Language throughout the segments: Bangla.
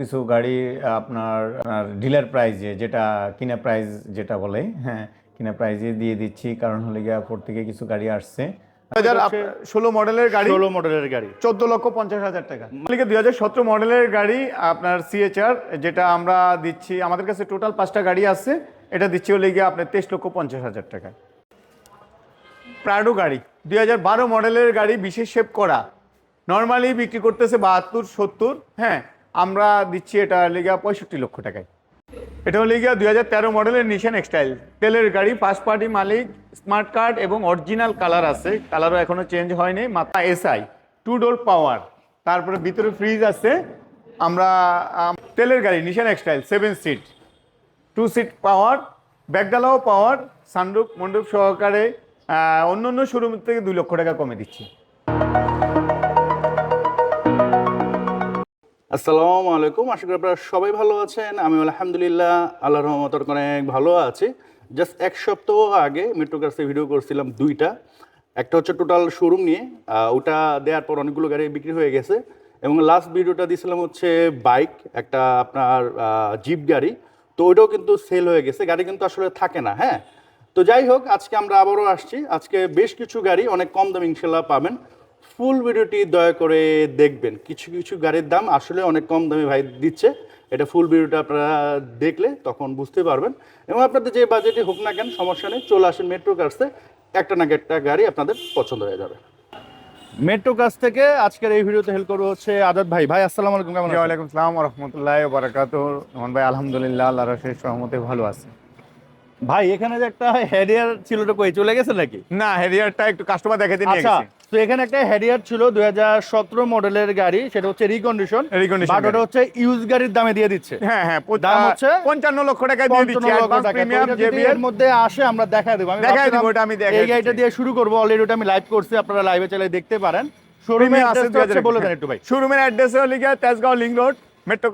কিছু গাড়ি আপনার ডিলার প্রাইজে যেটা কিনা প্রাইস যেটা বলে হ্যাঁ কিনা প্রাইজে দিয়ে দিচ্ছি। কারণ হলে গিয়া ফোর থেকে কিছু গাড়ি আসছে। হাজার ষোলো মডেলের গাড়ি। ষোলো মডেলের গাড়ি। চোদ্দ লক্ষ পঞ্চাশ হাজার টাকা। মালিকের দুই হাজার সতেরো মডেলের গাড়ি আপনার সিএচআর যেটা আমরা দিচ্ছি আমাদের কাছে টোটাল পাঁচটা গাড়ি আছে এটা দিচ্ছি হলে গিয়ে আপনার তেইশ লক্ষ পঞ্চাশ হাজার টাকা। প্রাডো গাড়ি দুই হাজার বারো মডেলের গাড়ি বিশেষ শেপ করা। নর্মালি বিক্রি করতেছে বাহাত্তর সত্তর হ্যাঁ আমরা দিচ্ছি এটা লেগা পঁয়ষট্টি লক্ষ টাকায়। এটা হলে গিয়া দুই হাজার তেরো মডেলের নিশান এক্সটাইল তেলের গাড়ি ফার্স্ট পার্টি মালিক স্মার্ট কার্ড এবং অরিজিনাল কালার আছে। কালারও এখনও চেঞ্জ হয়নি মাথা এসআই টু ডোর পাওয়ার তারপরে ভিতরে ফ্রিজ আছে। আমরা তেলের গাড়ি Nissan X Trail seven seat two seat power ব্যাগডালাও power sunroof মন্ডপ সহকারে অন্য অন্য শোরুম থেকে দুই লক্ষ টাকা কমে দিচ্ছি। আসসালামু আলাইকুম। আশা করি আপনারা সবাই ভালো আছেন। আমি আলহামদুলিল্লাহ, আল্লাহর রহমতের অনেক ভালো আছি। জাস্ট এক সপ্তাহ আগে মেট্রো কার্সে ভিডিও করছিলাম দুইটা। একটা হচ্ছে টোটাল শোরুম নিয়ে ওটা দেওয়ার পর অনেকগুলো গাড়ি বিক্রি হয়ে গেছে। এবং লাস্ট ভিডিওটা দিয়েছিলাম হচ্ছে বাইক একটা আপনার জিপ গাড়ি। তো ওইটাও কিন্তু সেল হয়ে গেছে। গাড়ি কিন্তু আসলে থাকে না হ্যাঁ? তো যাই হোক, আজকে আমরা আবারও আসছি। আজকে বেশ কিছু গাড়ি অনেক কম দামে ইনশাল্লাহ পাবেন। ফুল ভিডিওটি দয়া করে দেখবেন। কিছু কিছু গাড়ির দাম আসলে অনেক কম দামে ভাই দিচ্ছে। এটা ফুল ভিডিওটা আপনারা দেখলে তখন বুঝতে পারবেন। এবং আপনাদের যে বাজেটে হোক না কেন সমস্যা নেই চলে আসেন মেট্রো কার্সে একটা না একটা গাড়ি আপনাদের পছন্দ হয়ে যাবে। মেট্রো কার্স থেকে আজকের এই ভিডিওতে হেল্প করব হচ্ছে আজাদ ভাই। ভাই আসসালামু আলাইকুম কেমন আছেন? ওয়ালাইকুম সালাম রহমতুল্লাহ বারাকাত রহমান ভাই আলহামদুলিল্লাহ আল্লাহ রশেষ সহমতে ভালো আছে। ভাই এখানে যে একটা হ্যারিয়ার ছিল ওটা কই চলে গেছে নাকি? না হেরিয়ারটা একটু কাস্টমার দেখাতে নিয়ে আচ্ছা গেছি। তো এখানে একটা হ্যারিয়ার ছিল দুই মডেলের গাড়ি সেটা হচ্ছে রিকন্ডিশন বাট ওটা হচ্ছে ইউজ গাড়ির দামে দিয়ে দিচ্ছে। হ্যাঁ হ্যাঁ দাম হচ্ছে পঞ্চান্ন লক্ষ টাকায় দিয়ে দিচ্ছি। 55 লক্ষ অ্যাডভান্স টাকা। প্রিমিয়াম ওটা যদি জেবিএল এর মধ্যে আসে আমরা দেখায় দেবো। আমি ভাবছিলাম দিব, ওটা আমি এই গাড়িটা দিয়ে শুরু করব। অলরেডি ওটা আমি লাইভ করছি আপনারা লাইভে চলে দেখতে পারেন। শোরুমে প্রিমিয়াম আছে অ্যাড্রেসটা বলে দেন একটু ভাই। শোরুমের অ্যাড্রেস হলে গিয়া তেজগাঁও লিং রোড মেট্রো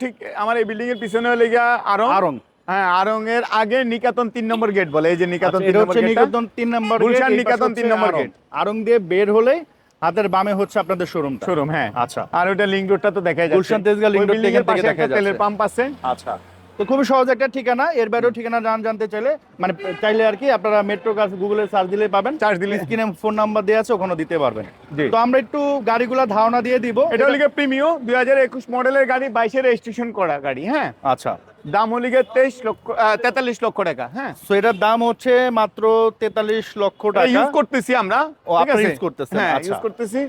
ঠিক আমার এই বিল্ডিং এর পিছনে হলে গিয়া আরং। আড়ং। হ্যাঁ আরং এর আগে নিকাতন তিন নম্বর গেট বলে এই যে নিকাতন আচ্ছা, তিন নম্বর। নিকেতন তিন নম্বর গুলশান নিকেতন তিন নম্বর গেট। আড়ং দিয়ে বের হলে হাতের বামে হচ্ছে আপনাদের শোরুমটা শোরুম হ্যাঁ। আচ্ছা। আর ওটা রোডটা তো দেখাই যাচ্ছে। গুলশান তেজগাঁ building থেকে দেখা যাচ্ছে। তেলের পাম্প আছে। আচ্ছা। তো খুবই সহজ একটা ঠিকানা এর বাইরেও ঠিকানা জান জানতে চাইলে মানে চাইলে আর কি আপনারা মেট্রো কার্স গুগলে সার্চ দিলে পাবেন। Search দিলে- স্ক্রিনে ফোন নাম্বার দেওয়া আছে ওখানে দিতে পারবেন। তো আমরা একটু গাড়িগুলো ধারণা দিয়ে দিব। এটা হলে প্রিমিও দুই হাজার একুশ মডেলের গাড়ি বাইশে রেজিস্ট্রেশন করা গাড়ি হ্যাঁ। আচ্ছা। দাম হলে গিয়ে তেইশ লক্ষ তেতাল্লিশ লক্ষ টাকা হ্যাঁ সো এটার দাম হচ্ছে মাত্র তেতাল্লিশ লক্ষ টাকা ইউজ করতেছি আমরা ও, আপনি ইউজ? করতেছেন, হ্যাঁ আচ্ছা। ইউজ করতেছি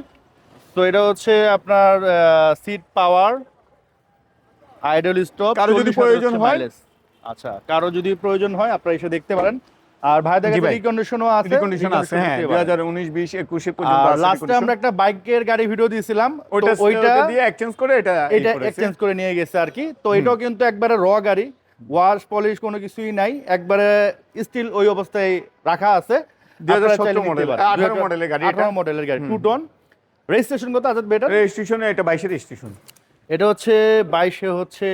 তো এটা হচ্ছে আপনার সিট পাওয়ার আইডল স্টপ কারও যদি প্রয়োজন হয়? আচ্ছা কারও যদি প্রয়োজন হয় আপনারা এসে দেখতে পারেন আর ভাই দেখা জি ভাই। রিকন্ডিশনও আছে। রিকন্ডিশন আছে হ্যাঁ দুই হাজার উনিশ বিশ একুশে পর্যন্ত আছে লাস্টে। আমরা একটা বাইকের গাড়ি ভিডিও দিয়েছিলাম। তো ওইটা দিয়ে এক্সচেঞ্জ করে এটা এটা এক্সচেঞ্জ করে নিয়ে গেছে আর কি। তো এটাও কিন্তু একবারে র গাড়ি। ওয়াশ পলিশ কোনো কিছুই নাই। একবারে স্টিল ওই অবস্থায় রাখা আছে। 2017 মডেল, 18 মডেলের গাড়ি এটা। আঠারো মডেলের গাড়ি টু টন রেজিস্ট্রেশন কত আজাদ বেটার রেজিস্ট্রেশনে এটা বাইশে রেজিস্ট্রেশন এটা হচ্ছে বাইশে হচ্ছে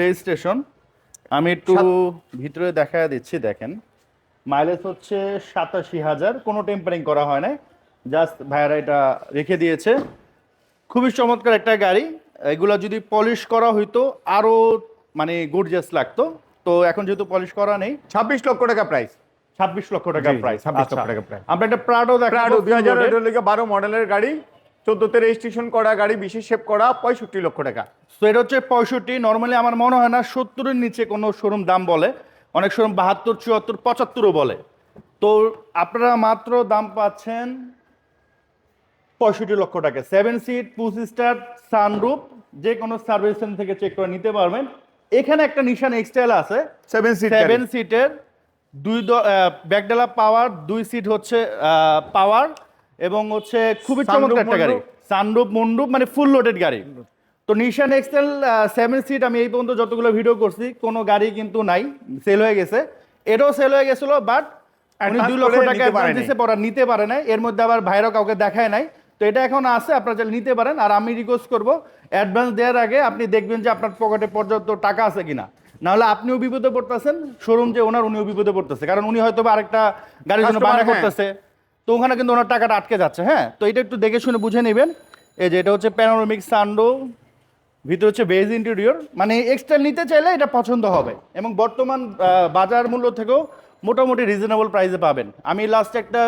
রেজিস্ট্রেশন আমি একটু ভিতরে দেখা দিচ্ছি দেখেন। মাইলেজ হচ্ছে সাতাশি হাজার কোনো টেম্পারিং করা হয় নাই। জাস্ট ভাইয়ারা এটা রেখে দিয়েছে। খুবই চমৎকার একটা গাড়ি। এগুলা যদি পলিশ করা হইতো আরও মানে গর্জিয়াস লাগতো। তো এখন যেহেতু পলিশ করা নেই ছাব্বিশ লক্ষ টাকা প্রাইস ছাব্বিশ লক্ষ টাকা প্রাইস 26 লক্ষ টাকা price। আমরা একটা প্রাডো প্রাডো দুই হাজার বারো মডেলের গাড়ি চোদ্দতে রেজিস্ট্রেশন করা গাড়ি বিশেষ শেপ করা পঁয়ষট্টি লক্ষ টাকা। তো এটা হচ্ছে পঁয়ষট্টি। নর্মালি আমার মনে হয় না সত্তরের নিচে কোনো শোরুম দাম বলে। অনেক সময় বাহাত্তর চুয়াত্তর পঁচাত্তরও বলে। তো আপনারা মাত্র দাম পাচ্ছেন পঁয়ষট্টি লক্ষ টাকা। Seven seat push start sunroof যে কোনো সার্ভিস সেন্টার থেকে চেক করে নিতে পারবেন। এখানে একটা নিশান এক্সটাইল আছে। সেভেন সিট সেভেন সিটের দুই ব্যাকডালা পাওয়ার দুই সিট হচ্ছে পাওয়ার এবং হচ্ছে খুবই চমৎকার একটা গাড়ি। সানরুপ মন্ডুপ মানে ফুল লোডেড গাড়ি। তো নিশান এক্সেল সেভেন সিট আমি এই পর্যন্ত যতগুলো ভিডিও করছি কোনো গাড়ি কিন্তু নাই সেল হয়ে গেছে। এটাও সেল হয়ে গেছিল বাট উনি দুই লক্ষ টাকা অ্যাডভান্স পরে নিতে পারে নাই। এর মধ্যে আবার ভাইরাও কাউকে দেখায় নাই। তো এটা এখন আছে আপনারা চাইলে নিতে পারেন। আর আমি রিকোয়েস্ট করব অ্যাডভান্স দেওয়ার আগে আপনি দেখবেন যে আপনার পকেটে পর্যাপ্ত টাকা আছে কিনা। নাহলে আপনিও বিপদে পড়তেছেন শোরুম যে ওনার উনিও বিপদে পড়তেছে। কারণ উনি হয়তো আরেকটা গাড়ির জন্য বায়না হ্যাঁ। করতেছে। তো ওখানে কিন্তু ওনার টাকাটা আটকে যাচ্ছে হ্যাঁ? তো এটা একটু দেখে শুনে বুঝে নেবেন। এই যে এটা হচ্ছে প্যানোরামিক সান্ডো ভিতরে হচ্ছে বেজ ইন্টেরিয়র মানে এক্সট্রা নিতে চাইলে এটা পছন্দ হবে। এবং বর্তমান বাজার মূল্য থেকেও মোটামুটি রিজনেবল প্রাইসে পাবেন। আমি লাস্ট একটা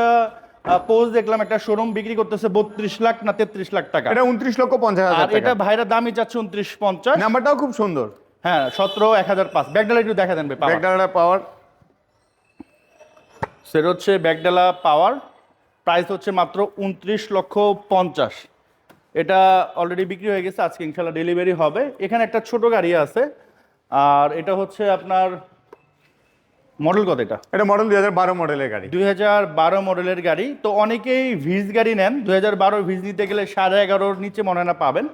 পোজ দেখলাম একটা শোরুম বিক্রি করতেছে বত্রিশ লাখ না তেত্রিশ লাখ টাকা। এটা উনত্রিশ লক্ষ পঞ্চাশ হাজার এটা ভাইরা দামই চাচ্ছে উনত্রিশ পঞ্চাশ। নাম্বারটাও খুব সুন্দর। হ্যাঁ সতেরো এক হাজার পাঁচ। ব্যাগডালা একটু দেখা দেন। ব্যাকডালার পাওয়ার সেটা হচ্ছে ব্যাগডালা পাওয়ার প্রাইস হচ্ছে মাত্র উনত্রিশ লক্ষ পঞ্চাশ। এটা অলরেডি বিক্রি হয়ে গেছে আজকে ইনশাল্লাহ ডেলিভারি হবে। এখানে একটা ছোট গাড়ি আছে আর এটা হচ্ছে আপনার মডেল কত এটা? এটা মডেল দুই হাজার বারো মডেলের গাড়ি। দুই হাজার বারো মডেলের গাড়ি। তো অনেকেই ভিজ গাড়ি নেন দুই হাজার বারো ভিজ নিতে গেলে সাড়ে এগারোর নিচে মনে হয় না পাবেন।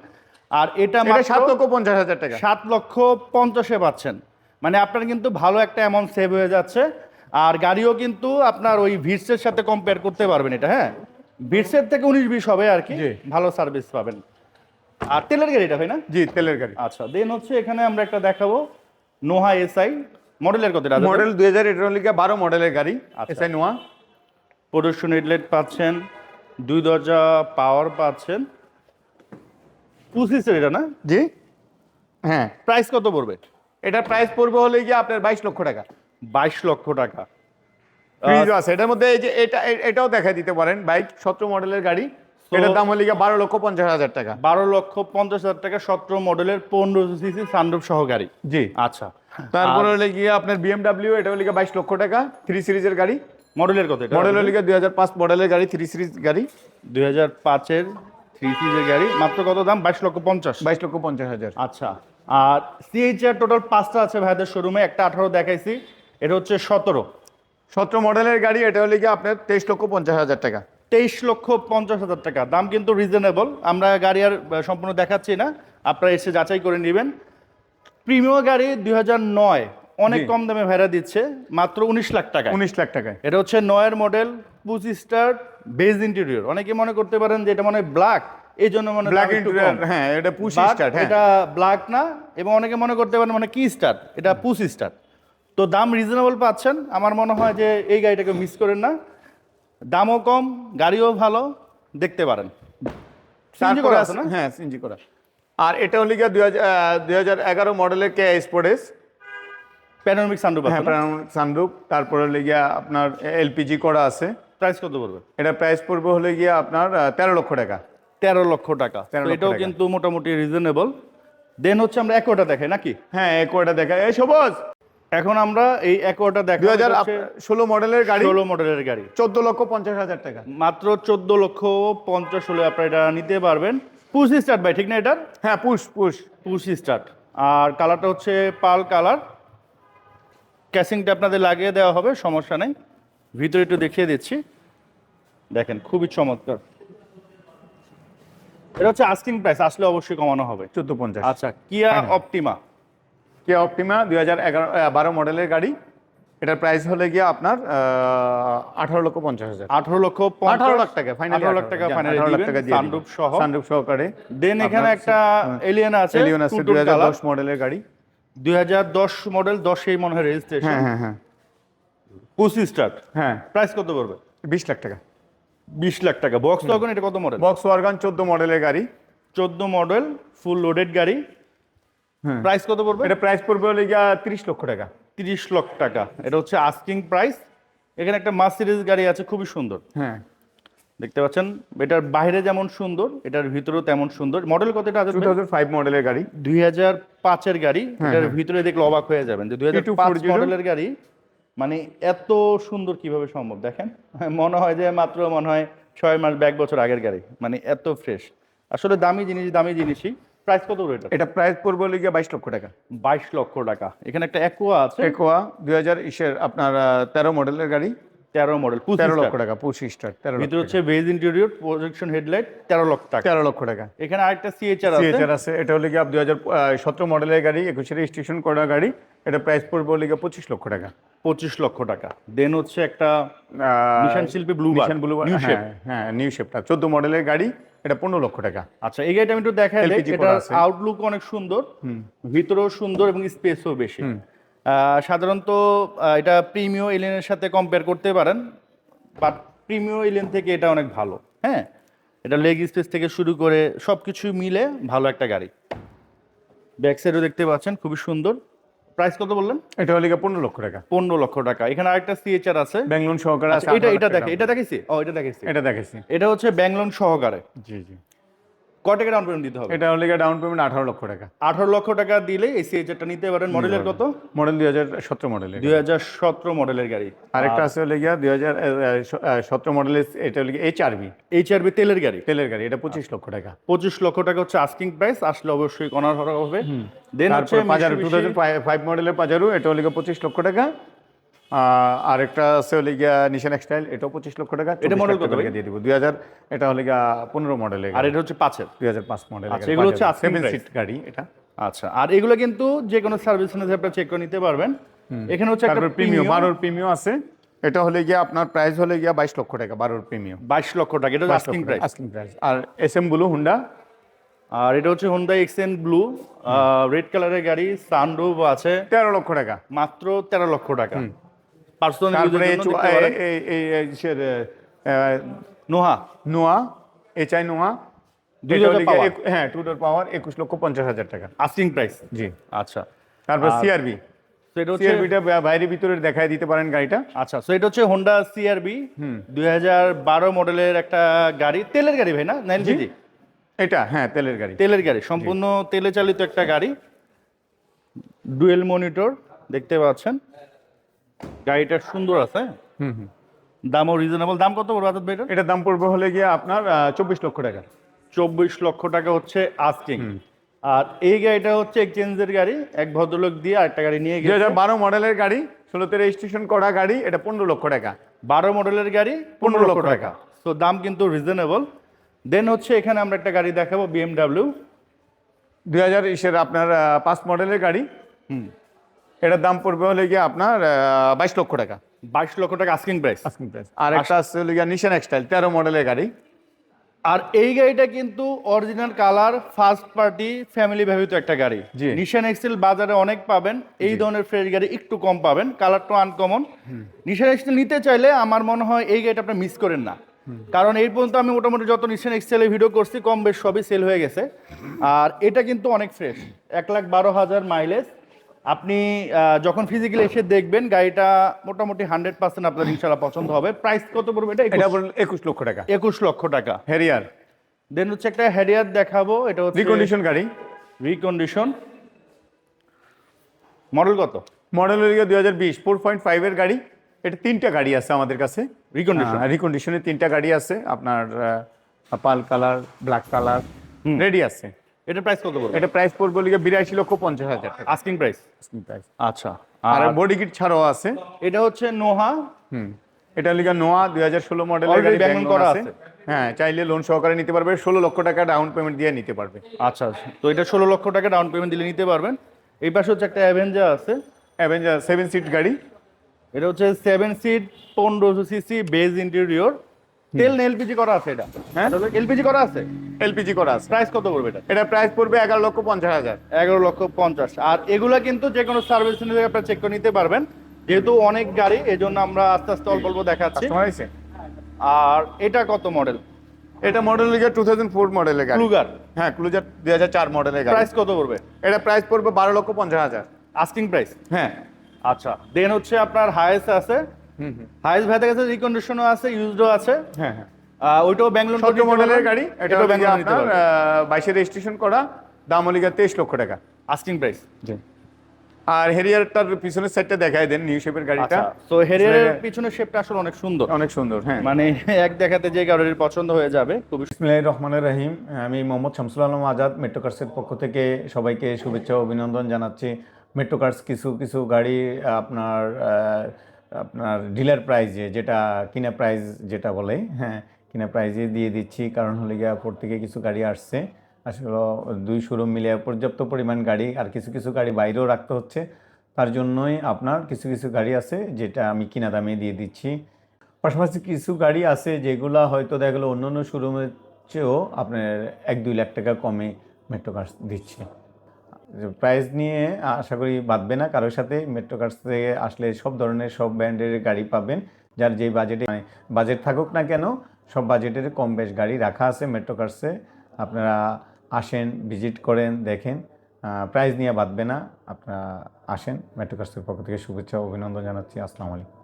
আর এটা সাত লক্ষ পঞ্চাশ হাজার টাকা। সাত লক্ষ পঞ্চাশে পাচ্ছেন। মানে আপনার কিন্তু ভালো একটা অ্যামাউন্ট সেভ হয়ে যাচ্ছে। আর গাড়িও কিন্তু আপনার ওই ভিটসের সাথে কম্পেয়ার করতে পারবেন এটা হ্যাঁ? ভিটসের থেকে উনিশ বিশ হবে আর কি। ভালো সার্ভিস পাবেন। আর তেলের গাড়িটা ভাই না? জি তেলের গাড়ি। আচ্ছা দেন হচ্ছে এখানে আমরা একটা দেখাবো নোহা এসআই। মডেলের কত মডেল দুই হাজার এটা বারো মডেলের গাড়ি আচ্ছা। এসআই নোহা। প্রদর্শন হেডলাইট পাচ্ছেন দুই দরজা পাওয়ার পাচ্ছেন। পঁচিশের এটা না? জি। হ্যাঁ। প্রাইস কত পড়বে? এটার প্রাইস পড়বে হলে গিয়ে আপনার বাইশ লক্ষ টাকা। বাইশ লক্ষ টাকা। ফ্রিজও আছে। এটার মধ্যে এই যে এটা এটাও দেখা দিতে পারেন। বাইক সতেরো মডেলের গাড়ি। এটার দাম হলে বারো লক্ষ পঞ্চাশ হাজার টাকা। বারো লক্ষ পঞ্চাশ হাজার টাকা সতেরো মডেলের পনেরো সিসি সানরুফ সহ গাড়ি। জি। আচ্ছা। তারপরে হলে গিয়ে আপনার বিএমডাব্লিউ এটা হলে বাইশ লক্ষ টাকা। থ্রি সিরিজের গাড়ি। মডেলের কত এটা? মডেল হলে গিয়ে দুই হাজার পাঁচ মডেলের গাড়ি থ্রি সিরিজ গাড়ি। দুই হাজার পাঁচের থ্রি সিজের গাড়ি। মাত্র কত দাম? বাইশ লক্ষ পঞ্চাশ। বাইশ লক্ষ পঞ্চাশ হাজার। আচ্ছা। আর সিএইচআর টোটাল পাঁচটা আছে ভাইদের শোরুমে একটা আঠারো দেখাইছি। এটা হচ্ছে সতেরো। সতেরো মডেলের গাড়ি এটা হলে গিয়ে আপনার তেইশ লক্ষ পঞ্চাশ হাজার টাকা। তেইশ লক্ষ পঞ্চাশ হাজার টাকা। দাম কিন্তু রিজনেবল আমরা গাড়ি আর সম্পূর্ণ দেখাচ্ছি না। আপনারা এসে যাচাই করে নেবেন। প্রিমিয় গাড়ি দুই হাজার নয় অনেক কম দামে ভাড়া দিচ্ছে মাত্র উনিশ লাখ টাকা উনিশ লাখ টাকায়। এটা হচ্ছে নয়ের model push start beige interior. অনেকে মনে করতে পারেন যে এটা মনে হয় ব্ল্যাক এই জন্য মনে ব্ল্যাক ইন্টেরিয়ার। হ্যাঁ এটা পুশ But স্টার্ট হ্যাঁ। এটা ব্ল্যাক না এবং অনেকে মনে করতে পারেন মানে কি স্টার এটা পুশ স্টার তো দাম রিজনেবল পাচ্ছেন। আমার মনে হয় যে এই গাড়িটাকে মিস করেন না। দামও কম গাড়িও ভালো দেখতে পারেন। তারপরে করা আছে না? হ্যাঁ সিনজি করা। আর এটা হলে গিয়ে দুই হাজার এগারো মডেলের কে স্পোর্টেস প্যানোরামিক সানরুফ হ্যাঁ সানরুপ তারপরে হলে গিয়ে আপনার এলপিজি করা আছে। প্রাইস কত পড়বে? এটা প্রাইস পড়বে হলে গিয়ে আপনার তেরো লক্ষ টাকা। তেরো লক্ষ টাকা। 13 তো লক্ষ এটাও কিন্তু মোটামুটি রিজনেবল দেন হচ্ছে আমরা একোটা দেখাই নাকি? হ্যাঁ একোয়াটা দেখাই। এই সবুজ! এখন আমরা এই একোটা দেখাই দুই হাজার ষোলো মডেলের গাড়ি ষোলো মডেলের গাড়ি। চোদ্দ লক্ষ পঞ্চাশ হাজার টাকা। মাত্র চোদ্দ লক্ষ পঞ্চাশ হলে আপনারা এটা নিতে পারবেন। পুশ স্টার্ট ভাই ঠিক না এটার? হ্যাঁ পুশ পুশ। Push start. আর কালারটা হচ্ছে পাল কালার। ক্যাসিংটা আপনাদের লাগিয়ে দেওয়া হবে সমস্যা নেই। ভিতরে একটু দেখিয়ে দিচ্ছি। দেখেন খুবই চমৎকার। এটা হচ্ছে আস্কিং প্রাইস আসলে অবশ্যই কমানো হবে। চোদ্দ পঞ্চাশ। আচ্ছা কিয়া অপটিমা কে অপটিমা? দুই হাজার এগারো মডেলের গাড়ি। এটার প্রাইস হলে গিয়ে আপনার আঠারো লক্ষ পঞ্চাশ হাজার। আঠারো লক্ষ আঠারো লাখ টাকা ফাইনাল লাখ টাকা ফাইনাল লাখ টাকা দিয়ে সানরুফ সহ। সানরুপ সহকারে। দেন এখানে একটা এলিয়ান আছে এলিয়ন আছে দুই হাজার দশ মডেলের গাড়ি। দুই হাজার দশ মডেল দশেই মনে হয় রেজিস্ট্রেশন হ্যাঁ হ্যাঁ হ্যাঁ। পুশ স্টার্ট হ্যাঁ। প্রাইস কত পড়বে? বিশ লাখ টাকা। বিশ লাখ টাকা। বক্স তখন এটা কত মডেল বক্স ওয়ার্গান চোদ্দ মডেলের গাড়ি। চোদ্দ মডেল ফুল লোডেড গাড়ি। হ্যাঁ। প্রাইস কত পড়বে? এটা প্রাইস পড়বে হলে গিয়া তিরিশ লক্ষ টাকা। তিরিশ লক্ষ টাকা। এটা হচ্ছে আস্কিং প্রাইস এখানে একটা মাস সিরিজ গাড়ি আছে খুবই সুন্দর। হ্যাঁ। দেখতে পাচ্ছেন? এটার বাইরে যেমন সুন্দর এটার ভিতরেও তেমন সুন্দর। মডেল কত এটা টু থাউজেন্ড ফাইভ মডেলের গাড়ি। দুই হাজার পাঁচের গাড়ি। হ্যাঁ, এটার হ্যাঁ। ভিতরে দেখলে অবাক হয়ে যাবেন যে দুই হাজার পাঁচ মডেলের গাড়ি। মানে এত সুন্দর কীভাবে সম্ভব দেখেন? মনে হয় যে মাত্র মনে হয় ছয় মাস বা এক বছর আগের গাড়ি। মানে এত ফ্রেশ আসলে দামি জিনিস দামি জিনিসই। প্রাইস কত এটা? এটা প্রাইস পড়বে হলে গিয়া বাইশ লক্ষ টাকা। বাইশ লক্ষ টাকা। এখানে একটা অ্যাকোয়া আছে। একোয়া দুই হাজার ইসের আপনার তেরো মডেলের গাড়ি। তেরো মডেল তেরো লক্ষ টাকা পঁচিশ স্টার তেরো ভিতরে হচ্ছে বেজ ইন্টেরিয়র প্রজেকশন হেডলাইট তেরো লক্ষ টাকা। তেরো লক্ষ টাকা। এখানে আরেকটা সিএচআর সিএচআর আছে। এটা হলে গিয়ে দুই হাজার সতেরো মডেলের গাড়ি একুশে রেজিস্ট্রেশন করা গাড়ি। এটা প্রাইস পড়বে হলে গিয়ে পঁচিশ লক্ষ টাকা। পঁচিশ লক্ষ টাকা। দেন হচ্ছে একটা নিশান শিল্পী ব্লু নিশান ব্লু হ্যাঁ হ্যাঁ নিউ শেপটা চোদ্দ মডেলের গাড়ি। এটা পনেরো লক্ষ টাকা। আচ্ছা এই গাড়িটা আমি একটু দেখাই এটা আউটলুক অনেক সুন্দর ভিতরেও সুন্দর এবং স্পেসও বেশি। আহ, সাধারণত এটা প্রিমিও এলিয়নের সাথে কম্পেয়ার করতে পারেন বাট প্রিমিও এলিয়ন থেকে এটা অনেক ভালো। হ্যাঁ? এটা লেগ স্পেস থেকে শুরু করে সব কিছু মিলে ভালো একটা গাড়ি। ব্যাক সাইডও দেখতে পাচ্ছেন খুবই সুন্দর। প্রাইস কত বললেন? এটা হলো পনেরো লক্ষ টাকা। পনেরো লক্ষ টাকা। এখানে আরেকটা সিএচআর আছে। ব্যাঙ্গলোন সহকারে আছে আচ্ছা, এটা এটা দেখে এটা দেখেছি ও এটা দেখেছি এটা দেখেছি এটা হচ্ছে ব্যাংলোন সহকারে। জি জি। কয় টাকা ডাউন পেমেন্ট দিতে হবে? এটা গিয়ে ডাউন পেমেন্ট আঠারো লক্ষ টাকা। আঠারো লক্ষ টাকা দিলে এই সিএচআরটা নিতে পারেন। মডেলের কত? মডেল দুই হাজার সতেরো মডেলের দুই হাজার সতেরো মডেলের গাড়ি। আরেকটা আছে হলে গিয়া দুই হাজার সতেরো মডেলের এটা হলে এইচ আরবি এইচআরবি তেলের গাড়ি। তেলের গাড়ি এটা পঁচিশ লক্ষ টাকা। পঁচিশ লক্ষ টাকা হচ্ছে আস্কিং প্রাইস আসলে অবশ্যই কনার হবে। দেন হচ্ছে পাজারো টু থাউজেন্ড ফাইভ মডেলের পাজারো এটা হলে পঁচিশ লক্ষ টাকা। আর একটা আছে হলে গিয়া নিশান এক্সটাইল এটাও পঁচিশ লক্ষ টাকা এটা model কত? দিয়ে দিব। দুই হাজার এটা হলে গিয়া পনেরো মডেলের আর এটা হচ্ছে পাঁচের? দুই হাজার পাঁচ মডেল আচ্ছা, এগুলো হচ্ছে সেভেন সিট গাড়ি এটা। আচ্ছা আর এগুলো কিন্তু যে কোনো সার্ভিস সেন্টারে আপনারা চেক করে নিতে পারবেন। এখানে হচ্ছে একটা প্রিমিয়াম বারোর প্রিমিয়াম আছে। এটা হলে গিয়া আপনার প্রাইস হলে গিয়া বাইশ লক্ষ টাকা বারোর প্রিমিয়াম বাইশ লক্ষ টাকা এটা আস্কিং প্রাইস আস্কিং প্রাইস আর এস এম ব্লু হুন্ডা আর এটা হচ্ছে হোন্ডা এক্সেন ব্লু রেড কালারের গাড়ি সানরুফ আছে। তেরো লক্ষ টাকা। মাত্র তেরো লক্ষ টাকা। পার্সোনাল তারপরে নোহা। নোয়া এইচআই নোয়া হ্যাঁ টু ডোর পাওয়ার। একুশ লক্ষ পঞ্চাশ হাজার টাকা। আস্কিং প্রাইস জি। আচ্ছা। তারপর সিআরবি হচ্ছে সিআরবিটা বাইরে ভিতরে দেখায় দিতে পারেন গাড়িটা। আচ্ছা তো এটা হচ্ছে হোন্ডা সিআরবি দুই হাজার বারো মডেলের একটা গাড়ি। তেলের গাড়ি ভাই না? নাইন জিজি এটা হ্যাঁ তেলের গাড়ি। তেলের গাড়ি সম্পূর্ণ তেলে চালিত একটা গাড়ি। ডুয়েল মনিটর দেখতে পাচ্ছেন। গাড়িটা সুন্দর আছে। হুম হুম। দামও রিজনেবল দাম কত পড়বে আজাদ ভাই এটার? এটার দাম পড়বে হলে গিয়ে আপনার চব্বিশ লক্ষ টাকা। চব্বিশ লক্ষ টাকা হচ্ছে আস্কিং আর এই গাড়িটা হচ্ছে এক্সচেঞ্জের গাড়ি। এক ভদ্রলোক দিয়ে আরেকটা গাড়ি নিয়ে গেছে। বারো মডেলের গাড়ি ষোলোতে রেজিস্ট্রেশন করা গাড়ি এটা পনেরো লক্ষ টাকা। বারো মডেলের গাড়ি পনেরো লক্ষ লক্ষ টাকা। তো দাম কিন্তু রিজনেবল দেন হচ্ছে এখানে আমরা একটা গাড়ি দেখাবো বিএমডাব্লিউ দুই হাজার ইসের আপনার পাঁচ মডেলের গাড়ি। হুম। এটার দাম পড়বে হলে গিয়ে আপনার বাইশ লক্ষ টাকা। বাইশ লক্ষ টাকা আস্কিং প্রাইস আস্কিং প্রাইস আর একটা আসছে হলে গিয়ে নিশান এক্সটাইল তেরো মডেলের গাড়ি। আর এই গাড়িটা কিন্তু original colour first party family ব্যবহৃত একটা গাড়ি। নিশান এক্সেল বাজারে অনেক পাবেন এই ধরনের ফ্রেশ গাড়ি একটু কম পাবেন কালারটা আনকমন নিশান এক্সেল নিতে চাইলে আমার মনে হয় এই গাড়িটা আপনি মিস করেন না। কারণ এই পর্যন্ত আমি মোটামুটি যত নিশান এক্সেলে ভিডিও করছি কম বেশ সবই সেল হয়ে গেছে। আর এটা কিন্তু অনেক ফ্রেশ এক লাখ বারো হাজার মাইলেজ আপনি যখন ফিজিক্যালি এসে দেখবেন গাড়িটা মোটামুটি হান্ড্রেড পার্সেন্ট আপনার ইনশাল্লাহ পছন্দ হবে। প্রাইস কত পড়বে এটা একুশ? লক্ষ টাকা। একুশ লক্ষ টাকা। হ্যারিয়ার দেন হচ্ছে একটা হ্যারিয়ার দেখাবো এটা হচ্ছে রিকন্ডিশন গাড়ি। রিকন্ডিশন মডেল কত? মডেল হলে গিয়ে দুই হাজার বিশ ফোর পয়েন্ট ফাইভের গাড়ি। এটা তিনটা গাড়ি আছে আমাদের কাছে। রিকন্ডিশন রিকন্ডিশনের তিনটা গাড়ি আছে। আপনার pearl colour black colour. Ready আছে। এটা প্রাইস কত বলব এটা প্রাইস পড়বে গিয়ে বিরাশি লক্ষ পঞ্চাশ হাজার টাকা। আস্কিং প্রাইস প্রাইস আচ্ছা। আর বডি কিট ছাড়াও আছে। এটা হচ্ছে নোহা। হুম। এটা লিগা নোয়া দুই হাজার ষোলো মডেলের গাড়ি bank করা আছে। হ্যাঁ চাইলে লোন সহকারে নিতে পারবে। ষোলো লক্ষ টাকা ডাউন পেমেন্ট দিয়ে নিতে পারবে। আচ্ছা তো এটা ষোলো লক্ষ টাকা ডাউন পেমেন্ট দিলে নিতে পারবেন। এই পাশে হচ্ছে একটা অ্যাভেঞ্জার আছে। অ্যাভেঞ্জার সেভেন সিট গাড়ি। এটা হচ্ছে সেভেন সিট পনেরোশো সিসি বেজ ইন্টেরিয়র তেল না এলপিজি করা আছে এটা। হ্যাঁ? এলপিজি করা আছে? এলপিজি করা আছে। প্রাইস কত পড়বে এটা? এটা প্রাইস পড়বে এগারো লক্ষ পঞ্চাশ হাজার। এগারো লক্ষ পঞ্চাশ। আর এগুলা কিন্তু যে কোনো সার্ভিস সেন্টারে আপনারা চেক করে নিতে পারবেন। যেহেতু অনেক গাড়ি এই জন্য আমরা আস্তে আস্তে অল্প অল্প দেখাচ্ছি। আর এটা কত মডেল এটা মডেল লিগা টু থাউজেন্ড ফোর মডেলের গাড়ি। ক্লুগার হ্যাঁ ক্লুজার দুই হাজার চার মডেলের গাড়ি। প্রাইস কত পড়বে? এটা প্রাইস পড়বে বারো লক্ষ পঞ্চাশ হাজার। আস্কিং প্রাইস হ্যাঁ। আচ্ছা। দেন হচ্ছে আপনার হায়েস্ট আছে ভাইতে কাছে রিকন্ডিশনও আছে ইউজডও আছে। হ্যাঁ হ্যাঁ। ওইটাও ব্যাঙ্গলোর সতেরো মডেলের গাড়ি এটাও ব্যাঙ্গলোর আপনার বাইশে রেজিস্ট্রেশন করা দাম হলে গিয়ে তেইশ লক্ষ টাকা। আস্কিং প্রাইস আর হেরিয়ারটার পিছনের সাইডটা দেখাই দেন নিউ শেপের গাড়িটা। আচ্ছা তো হেরিয়ারের পিছনের শেপটা আসলে অনেক সুন্দর। অনেক সুন্দর হ্যাঁ। মানে এক দেখাতে যে গাড়ির পছন্দ হয়ে যাবে খুবই বিসমিল্লাহির রহমানের রহিম আমি মোহাম্মদ শামসুল আলম আজাদ মেট্রো কার্সের পক্ষ থেকে সবাইকে শুভেচ্ছা ও অভিনন্দন জানাচ্ছি। মেট্রো কার্স কিছু কিছু গাড়ি আপনার আহ, আপনার ডিলার প্রাইজে যেটা কিনা প্রাইজ যেটা বলে হ্যাঁ কিনা প্রাইজে দিয়ে দিচ্ছি। কারণ হলে গিয়া পর থেকে কিছু গাড়ি আসছে। আসলে দুই শোরুম মিলে পর্যাপ্ত পরিমাণ গাড়ি, আর কিছু কিছু গাড়ি বাইরেও রাখতে হচ্ছে। তার জন্যই আপনার কিছু কিছু গাড়ি আছে, যেটা আমি কিনা দামে দিয়ে দিচ্ছি। পাশাপাশি কিছু গাড়ি আছে, যেগুলা হয়তো দেখা গেলো অন্য অন্য শোরুমের চেয়েও আপনার এক দুই লাখ টাকা কমে মেট্রো কার্স দিচ্ছে। প্রাইস নিয়ে আশা করি বাঁধবে না। কারোর সাথে মেট্রো কার্স থেকে আসলে সব ধরনের সব ব্র্যান্ডের গাড়ি পাবেন। যার যেই বাজেটে মানে বাজেট থাকুক না কেন, সব বাজেটের কম বেশ গাড়ি রাখা আছে মেট্রো কার্সে আপনারা আসেন ভিজিট করেন, দেখেন। প্রাইস নিয়ে বাঁধবে না। আপনারা আসেন মেট্রো কার্সের পক্ষ থেকে শুভেচ্ছা, অভিনন্দন জানাচ্ছি। আসসালামু আলাইকুম।